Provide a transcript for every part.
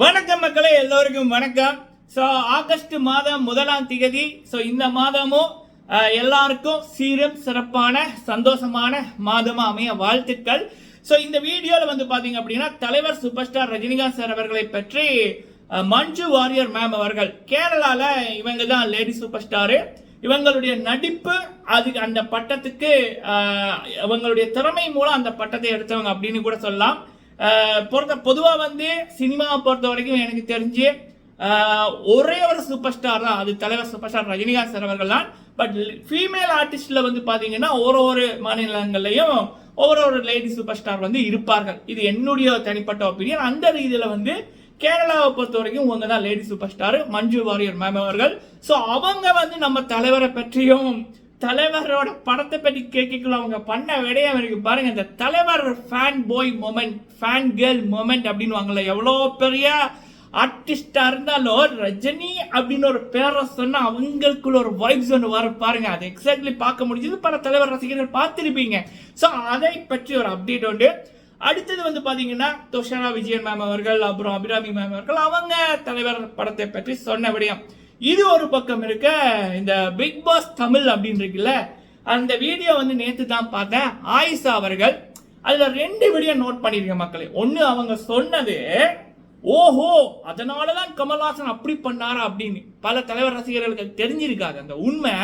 வணக்கம் மக்களே எல்லோருக்கும் வணக்கம். ஸோ ஆகஸ்ட் மாதம் முதலாம் திகதி. ஸோ இந்த மாதமும் எல்லாருக்கும் சீரும் சிறப்பான சந்தோஷமான மாதமாக அமைய வாழ்த்துக்கள். ஸோ இந்த வீடியோவில் வந்து பார்த்தீங்க அப்படின்னா தலைவர் சூப்பர் ஸ்டார் ரஜினிகாந்த் சார் அவர்களை பற்றி மஞ்சு வாரியர் மேம் அவர்கள். கேரளாவில் இவங்க தான் லேடி சூப்பர் ஸ்டாரு இவங்களுடைய நடிப்பு அது அந்த பட்டத்துக்கு இவங்களுடைய திறமை மூலம் அந்த பட்டத்தை எடுத்தவங்க அப்படின்னு கூட சொல்லலாம். பொறுத்த பொதுவாக வந்து சினிமாவை பொறுத்த வரைக்கும் எனக்கு தெரிஞ்சு ஒரே ஒரு சூப்பர் ஸ்டார் தான். அது தலைவர் சூப்பர் ஸ்டார் ரஜினிகாந்த் சார் அவர்கள் தான். பட் ஃபீமேல் ஆர்டிஸ்டில் வந்து பார்த்தீங்கன்னா ஒரு ஒரு மாநிலங்கள்லையும் ஒவ்வொரு ஒரு லேடி சூப்பர் ஸ்டார் வந்து இருப்பார்கள். இது என்னுடைய தனிப்பட்ட ஒப்பீனியன் அந்த ரீதியில் வந்து கேரளாவை பொறுத்த வரைக்கும் உங்க தான் lady super star Manju Warrier ma'am அவர்கள். ஸோ அவங்க வந்து நம்ம தலைவரை பற்றியும் தலைவரோட படத்தை பற்றி கேட்கல அவங்க பண்ண விடைய அவருக்கு பாருங்க. இந்த தலைவர் fan boy moment fan girl moment அப்படின்னு வாங்கல எவ்வளோ பெரிய ஆர்டிஸ்டாக இருந்தாலும் ரஜினி அப்படின்னு ஒரு பேரை சொன்னால் அவங்களுக்குள்ள ஒரு வைப்ஸ் ஒன்று வர பாருங்க. அதை எக்ஸாக்ட்லி பார்க்க முடிஞ்சது பல தலைவர் ரசிகர்கள் பார்த்துருப்பீங்க. ஸோ அதை பற்றி ஒரு அப்டேட் உண்டு. அடுத்தது வந்து பார்த்தீங்கன்னா துஷாரா விஜயன் மேம் அவர்கள் அப்புறம் அபிராமி மேம் அவர்கள் அவங்க தலைவர் படத்தை பற்றி சொன்ன விடயம். இது ஒரு பக்கம் இருக்க இந்த பிக் பாஸ் தமிழ் அப்படின்னு இருக்குல்ல அந்த வீடியோ வந்து நேற்று தான் பார்த்தேன். ஆயிஷா அவர்கள் அதில் ரெண்டு வீடியோ நோட் பண்ணியிருக்கேன் மக்களே. ஒன்று அவங்க சொன்னது ஓஹோ அதனாலதான் கமல்ஹாசன் அப்படி பண்ணாரா? அப்படின்னு. பல தலைவர் ரசிகர்களுக்கு தெரிஞ்சிருக்காது. அந்த உண்மை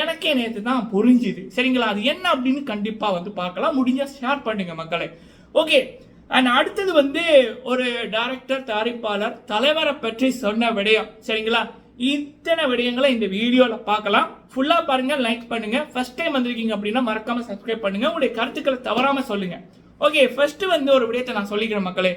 எனக்கே நேற்று தான் புரிஞ்சுது. சரிங்களா? அது என்ன அப்படின்னு கண்டிப்பாக வந்து பார்க்கலாம். முடிஞ்சால் ஷேர் பண்ணுங்க மக்களே. ஓகே அண்ட் அடுத்தது வந்து ஒரு டைரக்டர் தயாரிப்பாளர் தலைவரை பற்றி சொன்ன விடயம். சரிங்களா? இத்தனை விடயங்களை இந்த வீடியோவில் பார்க்கலாம். ஃபுல்லாக பாருங்கள் லைக் பண்ணுங்கள் ஃபர்ஸ்ட் டைம் வந்திருக்கீங்க அப்படின்னா மறக்காமல் சப்ஸ்கிரைப் பண்ணுங்கள் உங்களுடைய கருத்துக்களை தவறாமல் சொல்லுங்கள் ஓகே ஃபஸ்ட்டு வந்து ஒரு விடயத்தை நான் சொல்லிக்கிறேன் மக்களே.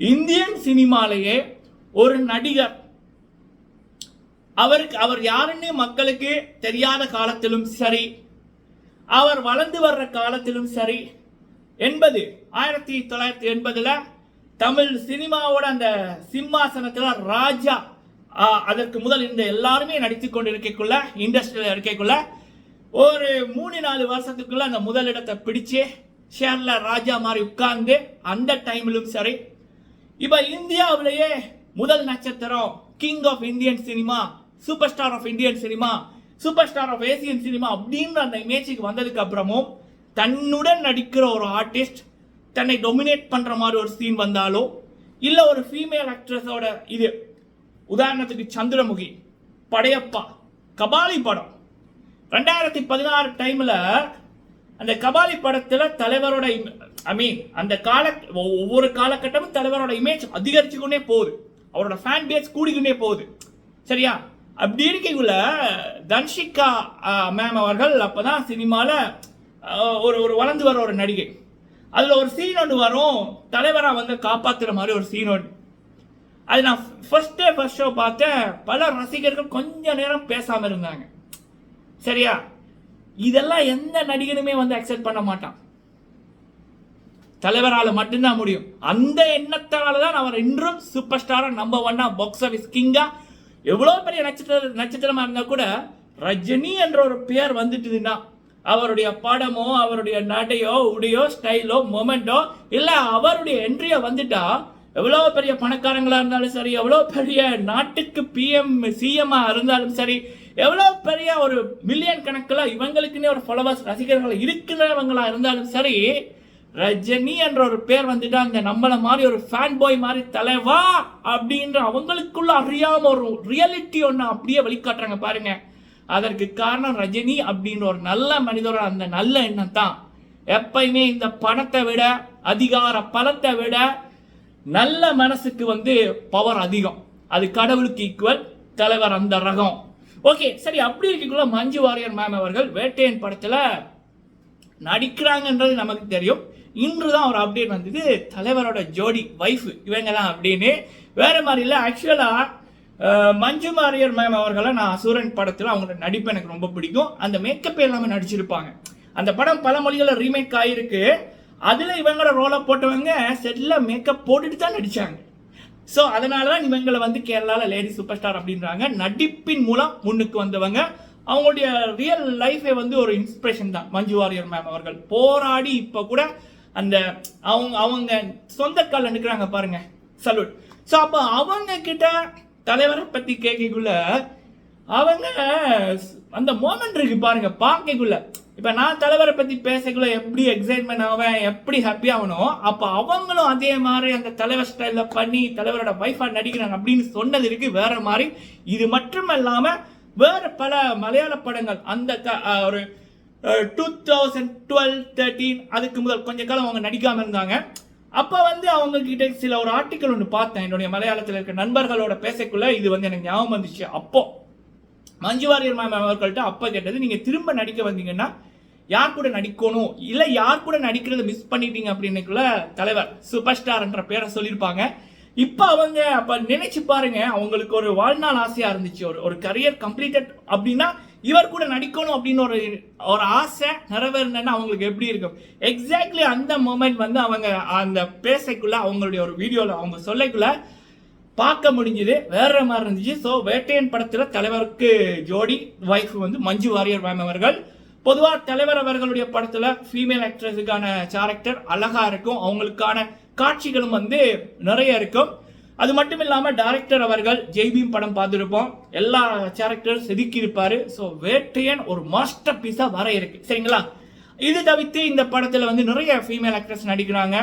இந்தியன் சினிமாலேயே ஒரு நடிகர் அவருக்கு அவர் யாருன்னு மக்களுக்கு தெரியாத காலத்திலும் சரி அவர் வளர்ந்து வர்ற காலத்திலும் சரி எண்பது ஆயிரத்தி தொள்ளாயிரத்தி எண்பதில் தமிழ் சினிமாவோட அந்த சிம்மாசனத்தில் ராஜா அதற்கு முதல் இந்த எல்லாருமே நடித்து கொண்டு இருக்கக்குள்ள இண்டஸ்ட்ரியில் இருக்கக்குள்ள ஒரு மூணு நாலு வருஷத்துக்குள்ள அந்த முதலிடத்தை பிடிச்சு ஷேர்ல ராஜா மாதிரி உட்கார்ந்து அந்த டைம்லும் சரி இப்போ இந்தியாவிலேயே முதல் நட்சத்திரம் king of Indian cinema super star of Indian cinema super star of Asian cinema அப்படின்ற அந்த இமேஜுக்கு வந்ததுக்கு அப்புறமும் தன்னுடன் நடிக்கிற ஒரு ஆர்டிஸ்ட் தன்னை டொமினேட் பண்ணுற மாதிரி ஒரு சீன் வந்தாலோ இல்லை ஒரு ஃபீமேல் ஆக்ட்ரஸோட இது உதாரணத்துக்கு சந்திரமுகி படையப்பா கபாலி படம். ரெண்டாயிரத்தி பதினாறு டைமில் அந்த கபாலி படத்தில் தலைவரோட ஐ மீன் அந்த கால ஒ- ஒவ்வொரு காலகட்டமும் தலைவரோட இமேஜ் அதிகரிச்சு கொண்டே போகுது. அவரோட ஃபேன் பேஸ் கூடிக்கொண்டே போகுது. சரியா? அப்படி இருக்கக்குள்ள தன்ஷிகா மேம் அவர்கள் அப்போ தான் சினிமாவில் ஒரு ஒரு வளர்ந்து வர ஒரு நடிகை. அதில் ஒரு சீன் ஒன்று வரும். தலைவராக வந்து காப்பாத்துற மாதிரி ஒரு சீன் ஒன்று அது நான் ஃபர்ஸ்ட் டே ஃபர்ஸ்ட் ஷோ பார்த்தேன். பல ரசிகர்கள் கொஞ்ச நேரம் பேசாமல் இருந்தாங்க. சரியா? இதெல்லாம் எந்த நடிகனுமே வந்து அக்செப்ட் பண்ண மாட்டான். தலைவரால் மட்டும்தான் முடியும். அந்த எண்ணத்தால தான் அவர் இன்றும் சூப்பர் ஸ்டாராக நம்பர் ஒன்னா பாக்ஸ் ஆஃபீஸ் கிங்கா எவ்வளோ பெரிய நட்சத்திர நட்சத்திரமாக இருந்தால் கூட ரஜினி என்ற ஒரு பெயர் வந்துட்டுதுன்னா அவருடைய படமோ அவருடைய நடையோ உடையோ ஸ்டைலோ மொமெண்டோ இல்லை அவருடைய என்ட்ரியோ வந்துட்டா எவ்வளோ பெரிய பணக்காரங்களாக இருந்தாலும் சரி எவ்வளோ பெரிய நாட்டுக்கு பிஎம் சிஎம்மாக இருந்தாலும் சரி எவ்வளோ பெரிய ஒரு மில்லியன் கணக்கில் இவங்களுக்குன்னே ஒரு ஃபாலோவர்ஸ் ரசிகர்கள் இருக்கிறவங்களாக இருந்தாலும் சரி ரஜினி என்ற ஒரு பேர் வந்துட்டு அந்த நம்மளை மாதிரி ஒரு ஃபேன் பாய் மாதிரி தலைவா அப்படின்ற அவங்களுக்குள்ள அறியாம ஒரு ரியாலிட்டி ஒன்று அப்படியே வெளிக்காட்டுறாங்க பாருங்க. அதற்கு காரணம் ரஜினி அப்படின்ற ஒரு நல்ல மனிதரோட அந்த நல்ல எண்ணம் தான். எப்பயுமே இந்த பணத்தை விட அதிகார பலத்தை விட நல்ல மனசுக்கு வந்து பவர் அதிகம். அது கடவுளுக்கு ஈக்குவல் தலைவர் அந்த ரகம். ஓகே சரி அப்படி இருக்கக்குள்ள மஞ்சு வாரியர் மேம் அவர்கள் வேட்டையன் படத்தில் நடிக்கிறாங்கன்றது நமக்கு தெரியும். இன்று தான் ஒரு அப்டேட் வந்தது. தலைவரோட ஜோடி வைஃப் இவங்க தான் அப்படின்னு. வேற மாதிரி இல்லை ஆக்சுவலாக மஞ்சு மாரியர் மேம் அவர்களை நான் சூரன் படத்தில் அவங்களோட நடிப்பு எனக்கு ரொம்ப பிடிக்கும். அந்த மேக்கப் எல்லாமே நடிச்சிருப்பாங்க. அந்த படம் பல மொழிகளில் ரீமேக் ஆகிருக்கு அதில் இவங்களோட ரோலை போட்டவங்க செட்டில் மேக்கப் போட்டுட்டு தான் நடிச்சாங்க. ஸோ அதனால தான் இவங்களை வந்து கேரளாவில் லேடி சூப்பர் ஸ்டார் அப்படின்றாங்க. நடிப்பின் மூலம் முன்னுக்கு வந்தவங்க. அவங்களுடைய ரியல் லைஃபே வந்து ஒரு இன்ஸ்பிரேஷன் தான். மஞ்சு வாரியர் மேம் அவர்கள் போராடி இப்போ கூட அந்த அவங்க அவங்க சொந்த காலில் நிற்கிறாங்க பாருங்க. சல்யூட் ஸோ அப்போ அவங்க கிட்ட தலைவரை பற்றி கேட்கக்குள்ள அவங்க அந்த மோமெண்ட் இருக்கு பாருங்க பார்க்கக்குள்ள. இப்போ நான் தலைவரை பற்றி பேசக்குள்ள எப்படி எக்ஸைட்மெண்ட் ஆவேன் எப்படி ஹாப்பி ஆகணும் அப்போ அவங்களும் அதே மாதிரி அந்த தலைவர் ஸ்டைலில் பண்ணி தலைவரோட ஒய்ஃபாக நடிக்கிறாங்க அப்படின்னு சொன்னது இருக்கு. வேற மாதிரி இது மட்டும் இல்லாமல் வேறு பல மலையாள படங்கள். அந்த த ஒரு டூ தௌசண்ட் டுவெல் தேர்ட்டீன் அதுக்கு முதல் கொஞ்ச காலம் அவங்க நடிக்காமல் இருந்தாங்க. அப்போ வந்து அவங்க கிட்ட சில ஒரு ஆர்டிக்கல் ஒன்று பார்த்தேன். என்னுடைய மலையாளத்தில் இருக்க நண்பர்களோட பேசக்குள்ள இது வந்து எனக்கு ஞாபகம் வந்துச்சு. அப்போ மஞ்சு வாரியர் மேம் அவர்கள்ட்ட அப்போ கேட்டது நீங்கள் திரும்ப நடிக்க வந்தீங்கன்னா யார் கூட நடிக்கணும்? இல்லை யார் கூட நடிக்கிறத மிஸ் பண்ணிட்டீங்க அப்படின்னுக்குள்ள தலைவர் சூப்பர் ஸ்டார்ன்ற பேரை சொல்லியிருப்பாங்க. இப்போ அவங்க அப்போ நினைச்சு பாருங்க அவங்களுக்கு ஒரு வாழ்நாள் ஆசையாக இருந்துச்சு. ஒரு ஒரு கரியர் கம்ப்ளீட்டட் அப்படின்னா இவர் கூட நடிக்கணும் அப்படின்னு ஒரு ஒரு ஆசை நிறைவேறினா அவங்களுக்கு எப்படி இருக்கும்? எக்ஸாக்ட்லி அந்த மொமெண்ட் வந்து அவங்க அந்த பேசைக்குள்ள அவங்களுடைய ஒரு வீடியோவில் அவங்க சொல்லைக்குள்ள பார்க்க முடிஞ்சது. வேற மாதிரி இருந்துச்சு. ஸோ வேட்டையன் படத்தில் தலைவருக்கு ஜோடி வைஃப் வந்து மஞ்சு வாரியர் மேம் அவர்கள். பொதுவாக தலைவர் அவர்களுடைய படத்தில் ஃபீமேல் ஆக்ட்ரஸுக்கான கேரக்டர் அழகாக இருக்கும். அவங்களுக்கான காட்சிகளும் வந்து நிறைய இருக்கும். அது மட்டும் இல்லாமல் டைரக்டர் அவர்கள் ஜெய்பீம் படம் பார்த்துருப்போம். எல்லா கேரக்டரும் செதுக்கியிருப்பார். ஸோ வேட்டையன் ஒரு மாஸ்டர் பீஸா வர இருக்கு சரிங்களா? இது தவிர்த்து இந்த படத்தில் வந்து நிறைய ஃபீமேல் ஆக்ட்ரஸ் நடிக்கிறாங்க.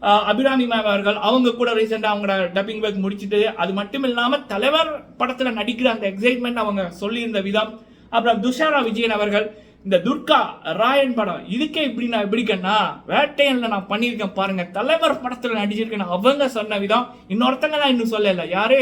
அபிராமி மேம் அவர்கள் அவங்க கூட ரீசெண்டாக அவங்களோட டப்பிங் ஒர்க் முடிச்சிட்டு அது மட்டும் இல்லாமல் தலைவர் படத்தில் நடிக்கிற அந்த எக்ஸைட்மெண்ட் அவங்க சொல்லியிருந்த விதம். அப்புறம் துஷாரா விஜயன் அவர்கள் இந்த துர்கா ராயன் படம் இதுக்கே இப்படி நான் எப்படிக்கன்னா வேட்டையனில் நான் பண்ணியிருக்கேன் பாருங்க தலைவர் படத்தில் நடிச்சிருக்கேன் அவங்க சொன்ன விதம். இன்னொருத்தங்க நான் இன்னும் சொல்லலை. யாரு?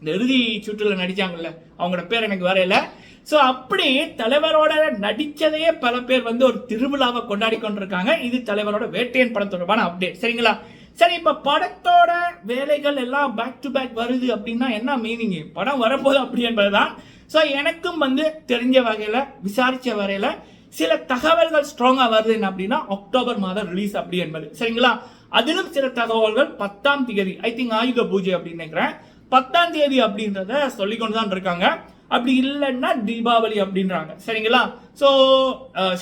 இந்த இறுதி சுற்றுல நடிச்சாங்கல்ல அவங்களோட பேர் எனக்கு வரையில. ஸோ அப்படி தலைவரோட நடித்ததையே பல பேர் வந்து ஒரு திருவிழாவை கொண்டாடி கொண்டிருக்காங்க. இது தலைவரோட வேட்டையன் படம் தொடர்பான அப்டேட் சரிங்களா? சரி இப்போ படத்தோட வேலைகள் எல்லாம் பேக் டு பேக் வருது அப்படின்னா என்ன மீனிங் படம் வரப்போகுது அப்படி என்பதுதான். ஸோ எனக்கும் வந்து தெரிஞ்ச வகையில் விசாரித்த வரையில் சில தகவல்கள் ஸ்ட்ராங்காக வருது என்ன அப்படின்னா அக்டோபர் மாதம் ரிலீஸ் அப்படி என்பது. சரிங்களா? அதிலும் சில தகவல்கள் பத்தாம் தேதி ஐ திங்க் ஆயுத பூஜை அப்படின்னு நினைக்கிறேன். பத்தாம் தேதி அப்படின்றத சொல்லிக்கொண்டு தான் இருக்காங்க. அப்படி இல்லைன்னா தீபாவளி அப்படின்றாங்க. சரிங்களா? ஸோ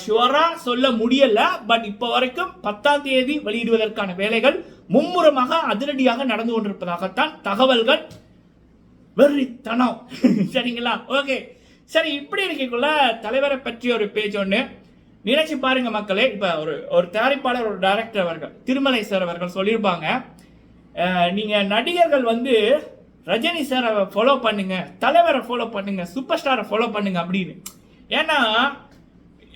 ஷுவராக சொல்ல முடியல. பட் இப்போ வரைக்கும் பத்தாம் தேதி வெளியிடுவதற்கான வேலைகள் மும்முரமாக அதிரடியாக நடந்து கொண்டிருப்பதாகத்தான் தகவல்கள் வெறித்தனம். சரிங்களா? ஓகே சரி இப்படி இருக்கக்குள்ள தலைவரை பற்றி ஒரு பேஜ் ஒன்று நினைச்சு பாருங்க மக்களே. இப்போ ஒரு ஒரு தயாரிப்பாளர் ஒரு டைரக்டர் அவர்கள் திருமலை சார் அவர்கள் சொல்லியிருப்பாங்க. நீங்கள் நடிகர்கள் வந்து ரஜினி சாரை ஃபாலோ பண்ணுங்க தலைவரை ஃபாலோ பண்ணுங்க சூப்பர் ஸ்டாரை ஃபாலோ பண்ணுங்க அப்படின்னு. ஏன்னா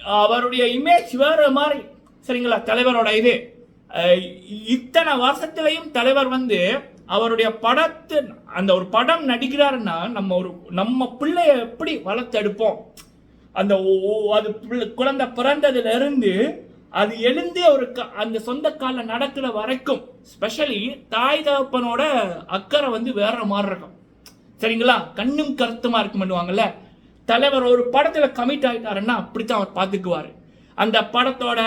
அவருடைய இமேஜ் வேறு மாதிரி. சரிங்களா? தலைவரோட இது. இத்தனை வருஷத்துலையும் தலைவர் வந்து அவருடைய படத்து அந்த ஒரு படம் நடிக்கிறாருன்னா நம்ம ஒரு நம்ம பிள்ளைய எப்படி வளர்த்தெடுப்போம்? அந்த ஓ- ஓ- அது பிள்ளை- குழந்தை பிறந்ததுல இருந்து அது எழுந்து அவருக்கு க- அந்த சொந்த காலில் நடக்கிற வரைக்கும் ஸ்பெஷலி தாய் தகப்பனோட அக்கறை வந்து வேற மாதிரி இருக்கும். சரிங்களா? கண்ணும் கருத்துமா இருக்கும் பண்ணுவாங்கல்ல? தலைவர் ஒரு படத்தில் கமிட் ஆயிட்டாருன்னா அப்படித்தான் அவர் பார்த்துக்குவாரு. அந்த படத்தோட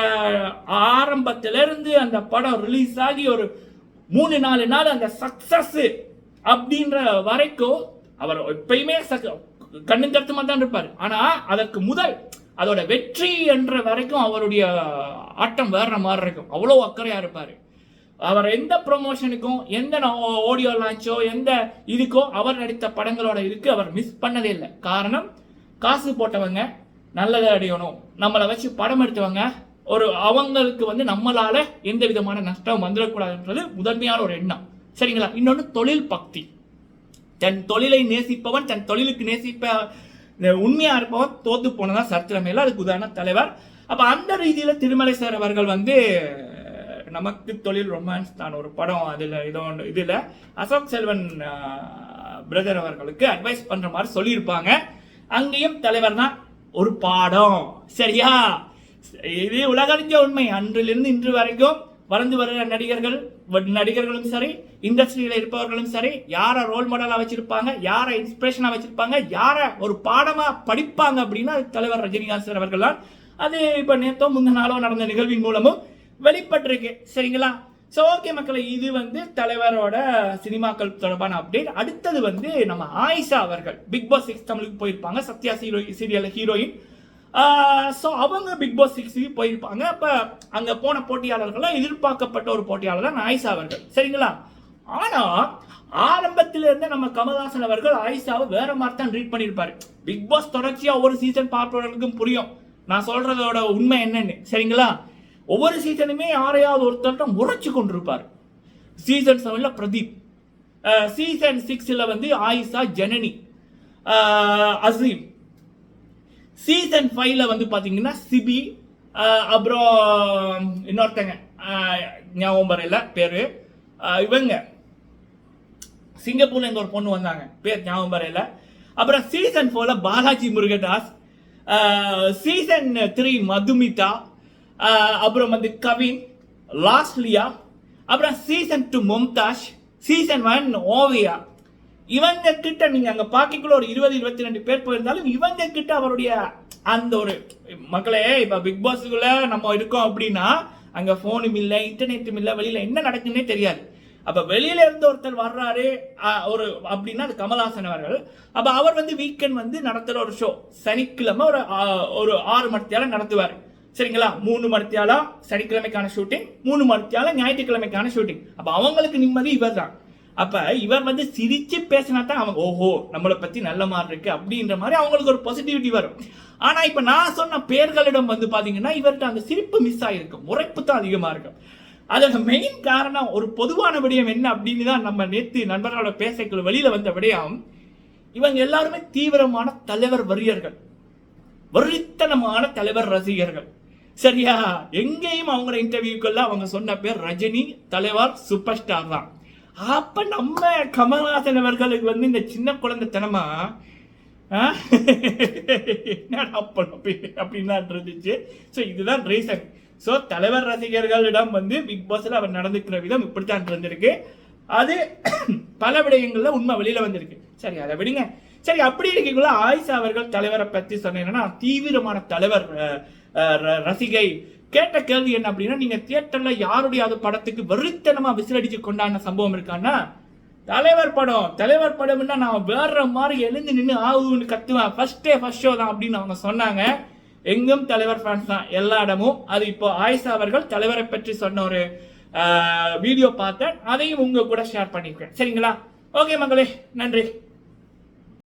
ஆரம்பத்துல இருந்து அந்த படம் ரிலீஸ் ஆகி ஒரு மூணு நாலு நாள் அந்த சக்சஸ் அப்படின்ற வரைக்கும் அவர் எப்பயுமே சக- கண்ணும் கருத்துமா தான் இருப்பார். ஆனால் அதற்கு முதல் அதோட வெற்றி என்ற வரைக்கும் அவருடைய ஆட்டம் வேற மாதிரி இருக்கும். அவ்வளோ அக்கறையாக இருப்பார். அவர் எந்த ப்ரொமோஷனுக்கும் எந்த ஆடியோ லான்ச்சோ எந்த இதுக்கோ அவர் நடித்த படங்களோட இதுக்கு அவர் மிஸ் பண்ணதே இல்லை. காரணம் காசு போட்டவங்க நல்லதை அடையணும். நம்மளை வச்சு படம் எடுத்தவங்க ஒரு அவங்களுக்கு வந்து நம்மளால எந்த விதமான நஷ்டம் வந்துடக்கூடாதுன்றது முதன்மையான ஒரு எண்ணம். சரிங்களா? இன்னொன்று தொழில் பக்தி. தன் தொழிலை நேசிப்பவன் தன் தொழிலுக்கு நேசிப்ப அஹ், உண்மையா இருப்பவன் தோத்து போனதா சரித்திரம் அதுக்கு உதாரண தலைவர். அப்ப அந்த ரீதியில திருமலை சார் அவர்கள் வந்து நமக்கு தொழில் ரொமான்ஸ் தான் ஒரு படம். அதுல இதோ ஒன்று இதுல அசோக் செல்வன் பிரதர் அவர்களுக்கு அட்வைஸ் பண்ற மாதிரி சொல்லியிருப்பாங்க. அங்கேயும் தலைவர் தான் ஒரு பாடம். சரியா? இது உலகறிஞ்ச உண்மை. அன்றிலிருந்து இன்று வரைக்கும் வளர்ந்து வருகிற நடிகர்கள் நடிகர்களும் சரி இண்டஸ்ட்ரியில் இருப்பவர்களும் சரி யாரை ரோல் மாடலாக வச்சிருப்பாங்க யாரை இன்ஸ்பிரேஷனாக வச்சிருப்பாங்க யாரை ஒரு பாடமாக படிப்பாங்க அப்படின்னா அது தலைவர் ரஜினிகாந்த் சார் அவர்கள் தான். அது இப்போ நேற்றோ முந்தின நாளோ நடந்த நிகழ்வின் மூலமும் வெளிப்பட்டிருக்கு. சரிங்களா? ஸோ ஓகே மக்களை இது வந்து தலைவரோட சினிமாக்கள் தொடர்பான அப்டேட் அடுத்தது வந்து நம்ம ஆயிஷா அவர்கள். பிக் பாஸ் சிக்ஸ் தமிழுக்கு போயிருப்பாங்க. சத்யா சீரோ சீரியல் ஹீரோயின் ஸோ அவங்க பிக் பாஸ் சிக்ஸுக்கு போயிருப்பாங்க. அப்போ அங்கே போன போட்டியாளர்கள்லாம் எதிர்பார்க்கப்பட்ட ஒரு போட்டியாளர் தான் ஆயிஷா அவர்கள். சரிங்களா? ஆனால் ஆரம்பத்திலிருந்து நம்ம கமல்ஹாசன் அவர்கள் ஆயிஷாவை வேற மாதிரி தான் ட்ரீட் பண்ணியிருப்பாரு. பிக் பாஸ் தொடர்ச்சியாக ஒவ்வொரு சீசன் பார்ப்பவர்களுக்கும் புரியும். நான் சொல்றதோட உண்மை என்னன்னு. சரிங்களா? ஒவ்வொரு சீசனுமே யாரையாவது ஒருத்தர்கிட்ட முறைச்சு கொண்டிருப்பார். சீசன் செவனில் பிரதீப். சீசன் சிக்ஸில் வந்து ஆயிஷா ஜனனி. அசீம். சீசன் ஃபைவ்ல வந்து பார்த்தீங்கன்னா சிபி அப்புறம் இன்னொருத்தங்க ஞாபகம் வரையில பேர். இவங்க. சிங்கப்பூர்ல இங்க ஒரு பொண்ணு வந்தாங்க பேர் ஞாபகம் வரையில. அப்புறம் சீசன் ஃபோரில் பாலாஜி முருகதாஸ் சீசன் த்ரீ மதுமிதா அப்புறம் வந்து கவின் லாஸ்லியா அப்புறம் season two Mumtaz season one Oviya. இவங்க கிட்ட நீங்க அங்க பாக்கிக்குள்ள ஒரு இருபது இருபத்தி ரெண்டு பேர் போயிருந்தாலும் இவங்க கிட்ட அவருடைய அந்த ஒரு மக்களே இப்ப பிக் பாஸ்க்குள்ள நம்ம இருக்கோம் அப்படின்னா அங்க போனும் இல்லை இன்டர்நெட்டும் இல்லை வெளியில என்ன நடக்குன்னே தெரியாது. அப்ப வெளியில இருந்து ஒருத்தர் வர்றாரு ஒரு அப்படின்னா அது கமல்ஹாசன் அவர்கள். அப்ப அவர் வந்து வீக்கெண்ட் வந்து நடத்துற ஒரு ஷோ சனிக்கிழமை ஒரு ஒரு ஆறு மணித்தியால நடத்துவார். சரிங்களா? மூணு மணித்தியாலம் சனிக்கிழமைக்கான ஷூட்டிங் மூணு மணித்தியாலம் ஞாயிற்றுக்கிழமைக்கான ஷூட்டிங் அப்ப அவங்களுக்கு நிம்மதி இவர் தான் அப்ப இவன் வந்து சிரிச்சு பேசினா தான் அவன் ஓஹோ நம்மளை பத்தி நல்ல மாதிரி இருக்கு அப்படின்ற மாதிரி அவங்களுக்கு ஒரு பாசிட்டிவிட்டி வரும். ஆனா இப்ப நான் சொன்ன பேர்களிடம் வந்து பாத்தீங்கன்னா இவர்கிட்ட அந்த சிரிப்பு மிஸ் ஆகிருக்கும் உரைப்பு தான் அதிகமா இருக்கும். அதோட மெயின் காரணம் ஒரு பொதுவான விடயம் என்ன அப்படின்னு தான் நம்ம நேத்து நண்பர்களோட பேசக்குள்ள வெளியில வந்த விடயம். இவங்க எல்லாருமே தீவிரமான தலைவர் வரியர்கள் வெறித்தனமான தலைவர் ரசிகர்கள். சரியா? எங்கேயும் அவங்க இன்டர்வியூக்கெல்லாம் அவங்க சொன்ன பேர் ரஜினி தலைவர் சூப்பர் ஸ்டார் தான். அப்ப நம்ம கமல்ஹாசன் அவர்களுக்கு வந்து இந்த சின்ன குழந்தைத்தனமா என்னடா பண்ண அப்படின்னு இருந்துச்சு. ஸோ இதுதான் ரீசன் ஸோ தலைவர் ரசிகர்களிடம் வந்து பிக் பாஸில் அவர் நடந்துக்கிற விதம் இப்படித்தான் இருந்திருக்கு. அது பல விடயங்களில் உண்மை வெளியில் வந்திருக்கு. சரி அதை விடுங்க. சரி அப்படி இருக்கீங்களா ஆயிஷா அவர்கள் தலைவரை பற்றி சொன்னீங்கன்னா தீவிரமான தலைவர் ர- ரசிகை கேட்ட கேள்வி என்ன அப்படின்னா நீங்க தியேட்டர்ல யாருடையாவது படத்துக்கு வெறித்தனமா விசிலடிச்சு கொண்டாடின சம்பவம் இருக்கான்னா தலைவர் படம் தலைவர் படம்னா நான் வேற மாதிரி எழுந்து நின்று ஆகுன்னு கத்துவேன். ஃபர்ஸ்டே டே ஃபர்ஸ்ட் ஷோ தான் அப்படின்னு அவங்க சொன்னாங்க. எங்கும் தலைவர் ஃபேன்ஸ் தான் எல்லா இடமும். அது இப்போ ஆயிஷா அவர்கள் தலைவரை பற்றி சொன்ன ஒரு வீடியோ பார்த்தேன். அதையும் உங்க கூட ஷேர் பண்ணியிருக்கேன். சரிங்களா? ஓகே மங்களே நன்றி.